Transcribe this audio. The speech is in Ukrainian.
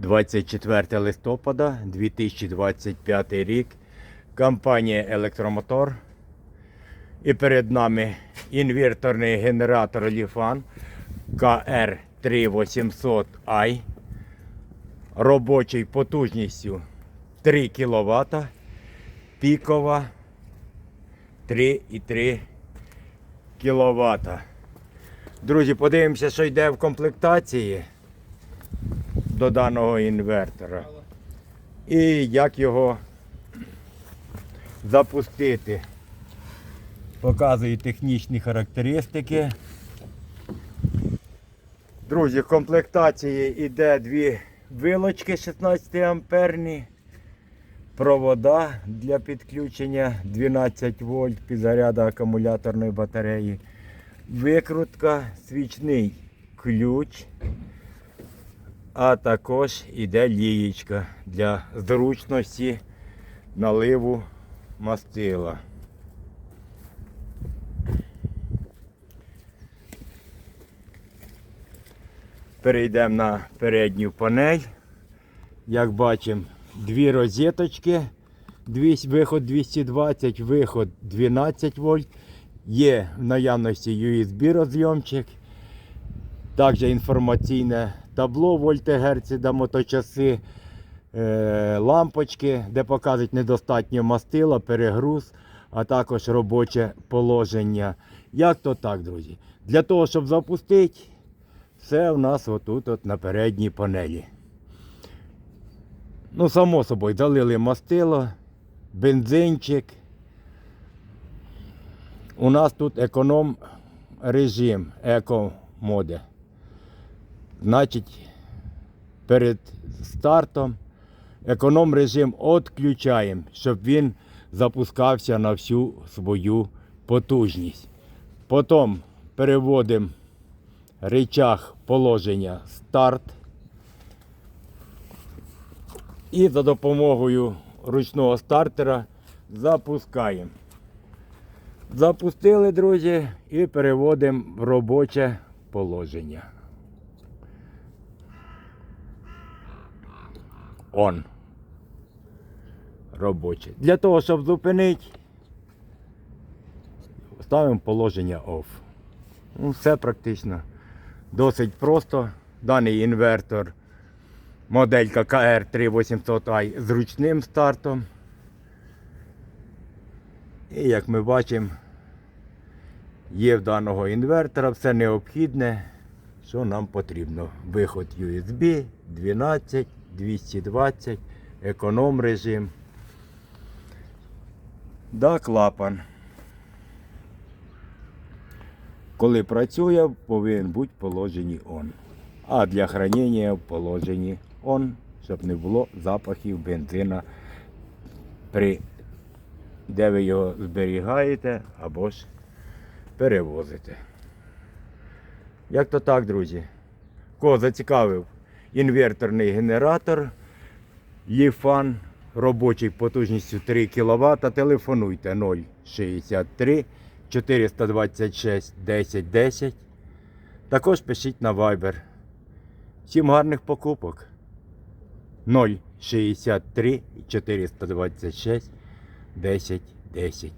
24 листопада 2025 рік. Компанія Електромотор. І перед нами інверторний генератор Ліфан KR3800i робочою потужністю 3 кВт, пікова 3,3 кВт. Друзі, подивимося, що йде в комплектації до даного інвертора. І як його запустити. Показую технічні характеристики. Друзі, в комплектації йде дві вилочки 16 амперні, провода для підключення 12 вольт підзаряду акумуляторної батареї, викрутка, свічний ключ, а також йде лієчка для зручності наливу мастила. Перейдемо на передню панель. Як бачимо, дві розеточки. Виход 220, виход 12 вольт. Є в наявності USB розйомчик. Також інформаційне табло вольтегерці та моточаси, е, лампочки, де показують недостатньо мастила, перегруз, а також робоче положення. Як то так, друзі? Для того, щоб запустити, все у нас отут от на передній панелі. Ну, само собою, залили мастило, бензинчик. У нас тут економ режим, еко-моде. Значить, перед стартом економ режим відключаємо, щоб він запускався на всю свою потужність. Потім переводимо рычаг положення старт. І за допомогою ручного стартера запускаємо. Запустили, друзі, і переводимо в робоче положення. Он. Робоче. Для того, щоб зупинити, ставимо положення OFF. Ну, все практично досить просто. Даний інвертор моделька KR3800i з ручним стартом. І як ми бачимо, є в даного інвертора все необхідне, що нам потрібно. Виход USB 12, 220, економ режим. Да, клапан. Коли працює, повинен бути в положенні ON. А для хранення в положенні ON, щоб не було запахів бензина, при, де ви його зберігаєте або ж перевозите. Як то так, друзі? Кого зацікавив інверторний генератор, Ліфан робочий потужністю 3 кВт, телефонуйте 063 426 10 10. Також пишіть на Viber. Всім гарних покупок. 063 426 10 10.